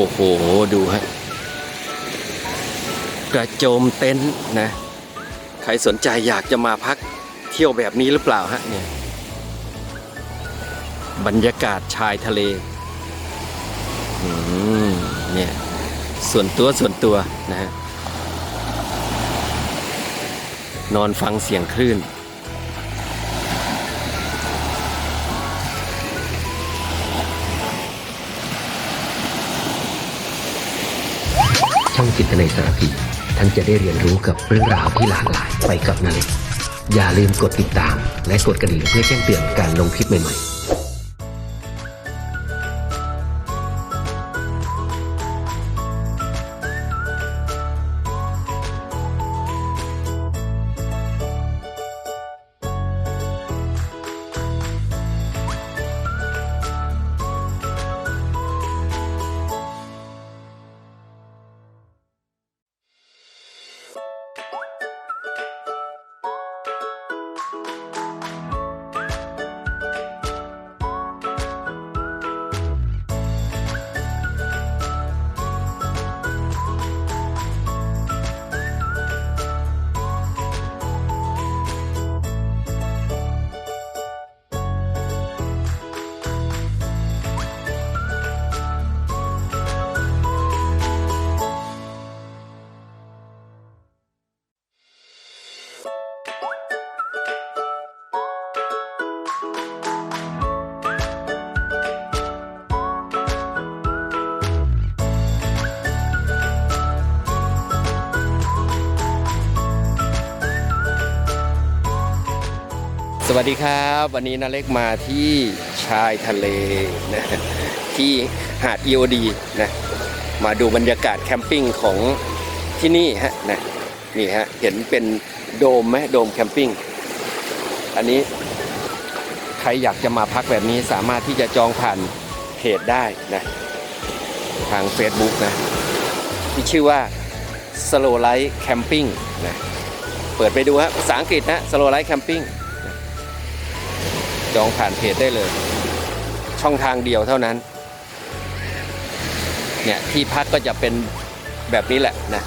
โอ้โห ดูฮะ กระโจมเต็นท์นะ ใครสนใจอยากจะมาพักเที่ยวแบบนี้หรือเปล่าฮะเนี่ย บรรยากาศชายทะเลอืมเนี่ยส่วนตัวส่วนตัวนะฮะนอนฟังเสียงคลื่น ช่องจิตในสารพี ท่านจะได้เรียนรู้กับเรื่องราวที่หลากหลายไปกับนาเล็กอย่าลืมกดติดตาม และกดกระดิ่งเพื่อแจ้งเตือนการลงคลิปใหม่ๆ วัสดีครับ วันนี้นาเล็กมาที่ชายทะเลนะที่หาดอีโอดีนะมาดูบรรยากาศแคมปิ้งของที่นี่ฮะนะนี่ฮะเห็นเป็นโดมไหมโดมแคมปิ้งอันนี้ใครอยากจะมาพักแบบนี้สามารถที่จะจองผ่านเพจได้นะทาง Facebook นะที่ชื่อว่า Slow Life Camping นะเปิดไปดูฮะภาษาอังกฤษนะ Slow Life Camping จองผ่านเพจได้เลย ช่องทางเดียวเท่านั้น เนี่ยที่พักก็จะเป็นแบบนี้แหละนะ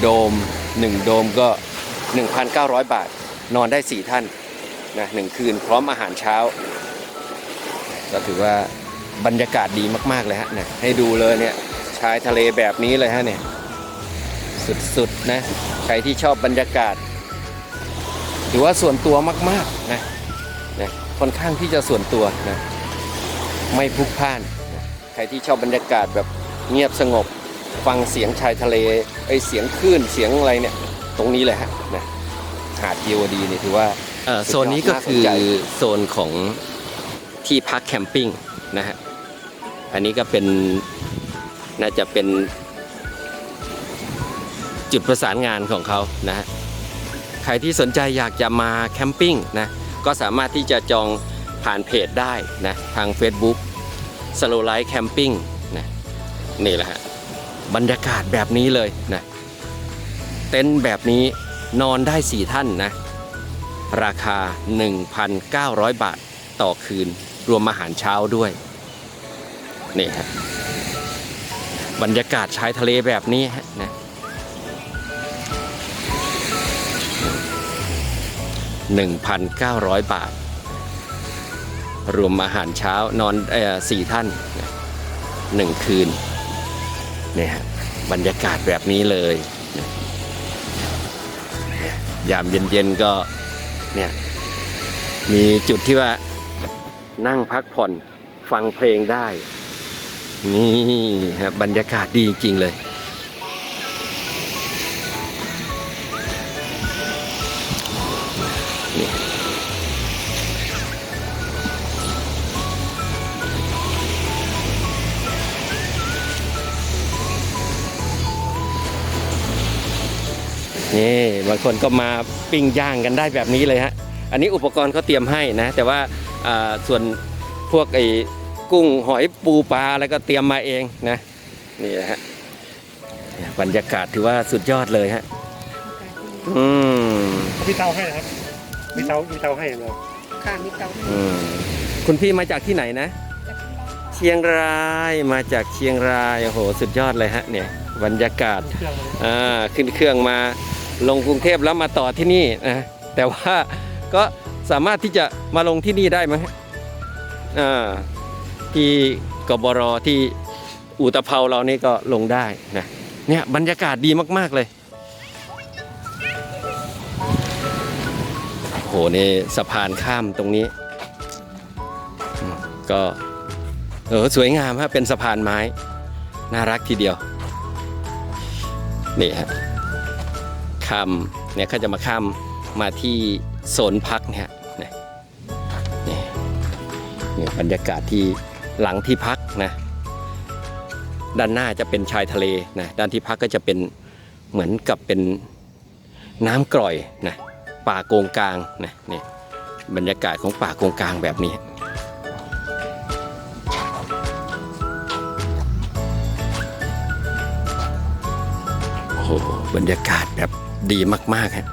โดมหนึ่งโดมก็ 1,900 บาท นอนได้ 4 ท่านนะหนึ่งคืนพร้อมอาหารเช้า ก็ถือว่าบรรยากาศดีมาก ๆ เลยฮะนี่ยให้ดูเลยเนี่ยชายทะเลแบบนี้เลยฮะเนี่ยสุด ๆ นะ ใครที่ชอบบรรยากาศ ถือว่าส่วนตัวมาก ๆ นะ นะค่อนข้างที่จะส่วนตัวนะไม่พลุกพล่านนะใครที่ชอบบรรยากาศแบบเงียบสงบ ฟังเสียงชายทะเลไอยเสียงคลื่นเสียงอะไรเนี่ยตรงนี้เลยฮะนะหาดเยาวดีเนี่ยถือว่าโซนนี้ก็คือโซนของที่พักแคมปิ้งนะฮะอันนี้ก็เป็นน่าจะเป็นจุดประสานงานของเขานะฮะใครที่สนใจอยากจะมาแคมปิ้งนะ ก็สามารถที่จะจองผ่านเพจได้นะทาง Facebook Slow Life Camping นะนี่แหละฮะบรรยากาศแบบนี้เลยนะเต็นท์แบบนี้นอนได้ 4 ท่านนะ ราคา 1,900 บาทต่อคืน รวมอาหารเช้าด้วย นี่ฮะบรรยากาศชายทะเลแบบนี้นะ 1,900 บาท รวมอาหารเช้านอนสี่ท่านหนึ่งคืนเนี่ยฮะบรรยากาศแบบนี้เลยเนี่ยยามเย็นๆก็เนี่ยมีจุดที่ว่านั่งพักผ่อนฟังเพลงได้ นี่ฮะบรรยากาศดีจริงๆเลย นี่บางคนก็มาปิ้งย่างกันได้แบบนี้เลยฮะอันนี้อุปกรณ์เขาเตรียมให้นะ แต่ว่าอ่าส่วนพวกไอ้กุ้งหอยปูปลาอะไรก็เตรียมมาเองนะนี่นะฮะเนี่ยบรรยากาศถือว่าสุดยอดเลยฮะอืมมีเตาให้นะครับมีเตามีเตาให้เลยค่ะมีเตาอืมคุณพี่มาจากที่ไหนนะสเชียงรายมาจากเชียงรายโอ้โหสุดยอดเลยฮะเนี่ยบรรยากาศเครื่องเลยอ่าขึ้นเครื่องมา ลงกรุงเทพแล้วมาต่อที่นี่นะแต่ว่าก็สามารถที่จะมาลงที่นี่ได้ไหมอ่าที่กบรที่อุตภเปาเรานี่ก็ลงได้นะเนี่ยบรรยากาศดีมากๆเลยโอ้โหนี่สะพานข้ามตรงนี้ ก็เออสวยงามฮะเป็นสะพานไม้ น่ารักทีเดียว นี่ฮะ ข้ามเนี่ยเขาจะมาข้ามมาที่โซนพักเนี่ยนะนี่นี่บรรยากาศที่หลังที่พักนะด้านหน้าจะเป็นชายทะเลนะด้านที่พักก็จะเป็นเหมือนกับเป็นน้ำกร่อยนะป่าโกงกลางนะนี่บรรยากาศของป่าโกงกลางแบบนี้โอ้โหบรรยากาศแบบ ดีมากๆฮะ